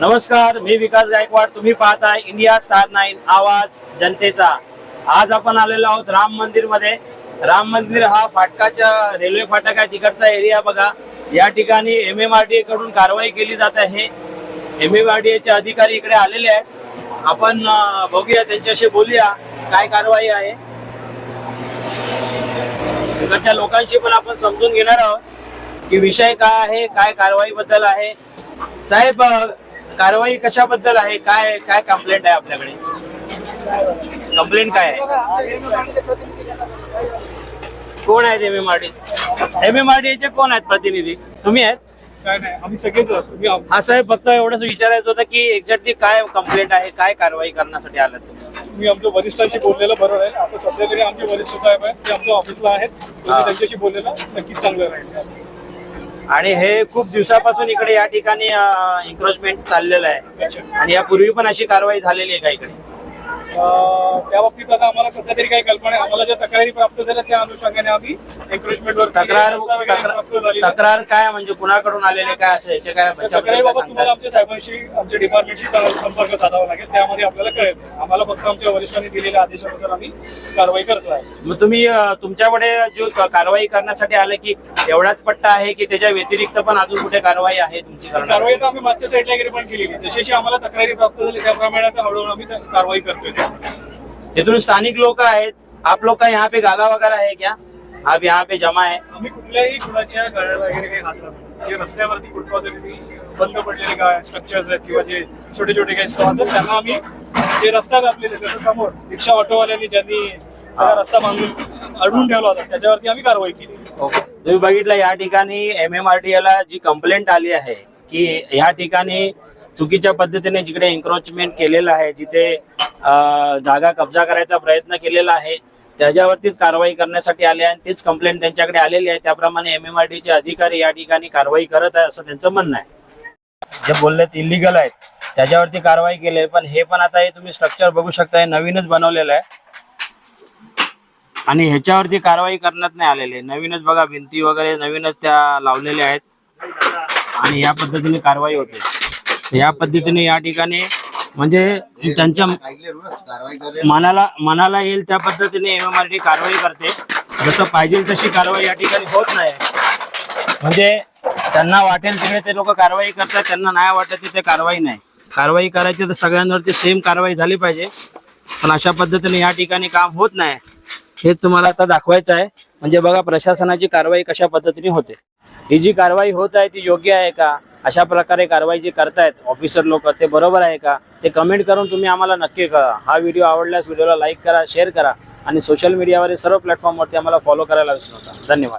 नमस्कार मी विकास गायकवाड. तुम्ही पाहताय इंडिया स्टार नाईन आवाज जनतेचा. आज आपण आलेलो आहोत राम मंदिरमध्ये राम मंदिर हा फाटकाच्या रेल्वे फाटक आहे तिकडचा एरिया बघा. या ठिकाणी एम एम आर डी कडून कारवाई केली जात आहे. एम एम आर डी चे अधिकारी इकडे आलेले आहेत. आपण बघूया त्यांच्याशी बोलूया काय कारवाई आहे. इकडच्या लोकांशी पण आपण समजून घेणार आहोत की विषय काय आहे काय कारवाई बद्दल आहे. साहेब कारवाई कशाबद्दल आहे? काय काय कंप्लेंट आहे आपल्याकडे? कंप्लेंट काय आहे? कोण आहेत M M R D M M R D चे कोण आहेत प्रतिनिधी? तुम्ही आहेत? काय नाही आम्ही सगळेच हा साहेब फक्त एवढंच विचारायचं होतं की एक्झॅक्टली काय कंप्लेंट आहे काय कारवाई करण्यासाठी आलात तुम्ही? मी आमच्या वरिष्ठांशी बोललेलं बरं राहील आता सध्या तरी आमचे वरिष्ठ साहेब आहेत ते आमच्या ऑफिसला आहेत. तुम्ही त्यांच्याशी बोललेलं नक्कीच चांगलं राहील. आणि हे खूप दिवसापासून इकडे या ठिकाणी एन्क्रोचमेंट चाललेलं आहे. आणि यापूर्वी पण अशी कारवाई झालेली आहे का इकडे? त्या बाबतीत आता आम्हाला सध्या तरी काही कल्पना आहे आम्हाला ज्या तक्रारी प्राप्त झाल्या त्या अनुषंगाने आम्ही एन्क्रोचमेंट वर तक्रार प्राप्त झाली तक्रार तक्रार काय म्हणजे कुणाकडून आलेले काय असं? याचे काय तक्रारीबाबत तुम्हाला? आमच्या साहेबांशी आमच्या डिपार्टमेंटशी संपर्क साधावा लागेल. त्यामध्ये आपल्याला कळेल. आम्हाला फक्त आमच्या वरिष्ठांनी दिलेल्या आदेशानुसार आम्ही कारवाई करतो आहे मग तुम्ही तुमच्याकडे जो कारवाई करण्यासाठी आले की एवढाच पट्टा आहे की त्याच्या व्यतिरिक्त पण अजून कुठे कारवाई आहे तुमची कारवाई आता आम्ही मागच्या साईडला वगैरे पण केलेली जशी आम्हाला तक्रारी प्राप्त झाली. त्याप्रमाणे आता हळूहळू आम्ही कारवाई करतोय. इथून स्थानिक लोक आहेत. आप लोग का यहाँ पे गाला वगैरह है क्या? आप यहाँ पे जमा है? आम्ही कुठल्याही कुणाच्या गळ्याला वगैरे काही नाही. जे रस्त्यावरती तरी बंद पडलेले काय स्ट्रक्चर्स आहेत किंवा जे छोटे छोटे काही स्टॉल्स आहेत त्यांना आम्ही जे रस्ता व्यापलेले त्याच्यासमोर रिक्षा ऑटोवाल्यांनी ज्यांनी सगळा रस्ता बांधून अडवून ठेवला होता त्याच्यावरती आम्ही कारवाई केली. तुम्ही बघितलं या ठिकाणी एम एम आर टी ला जी कंप्लेंट आली आहे की या ठिकाणी चुकीच्या पद्धतीने जिकडे एन्क्रोचमेंट केलेलं आहे जिथे जागा कब्जा करायचा प्रयत्न केलेला आहे. त्याच्यावरतीच कारवाई करण्यासाठी आले आहे आणि तीच कंप्लेंट त्यांच्याकडे आलेली आहे. त्याप्रमाणे एम एम आर चे अधिकारी या ठिकाणी कारवाई करत आहे असं त्यांचं म्हणणं आहे. जे बोललेत इलिगल आहेत त्याच्यावरती कारवाई केली आहे. पण हे पण आता हे तुम्ही स्ट्रक्चर बघू शकता हे नवीनच बनवलेलं आहे. आणि ह्याच्यावरती कारवाई करण्यात नाही आलेली आहे. नवीनच बघा भिंती वगैरे नवीनच त्या लावलेल्या आहेत. आणि या पद्धतीने कारवाई होते. या पद्धतीने या ठिकाणी म्हणजे त्यांच्या मनाला मनाला येईल त्या पद्धतीने एम एम आर टी कारवाई करते. जसं पाहिजे तशी कारवाई या ठिकाणी होत नाही. म्हणजे त्यांना वाटेल तिकडे ते लोक कारवाई करतात त्यांना नाही वाटत तिथे कारवाई नाही. कारवाई करायची तर सगळ्यांवरती सेम कारवाई झाली पाहिजे. पण अशा पद्धतीने या ठिकाणी काम होत नाही. हे तुम्हाला आता दाखवायचं आहे. म्हणजे बघा प्रशासनाची कारवाई कशा पद्धतीने होते? ही जी कारवाई होत आहे ती योग्य आहे का? अशा प्रकारे कारवाई जी करतायत ऑफिसर लोक ते बरोबर आहे का? ते कमेंट करून तुम्ही आम्हाला नक्की कळा हा व्हिडिओ आवडल्यास व्हिडिओला लाईक करा शेअर करा आणि सोशल मीडियावरील सर्व प्लॅटफॉर्मवरती आम्हाला फॉलो करायला विसरू नका. धन्यवाद.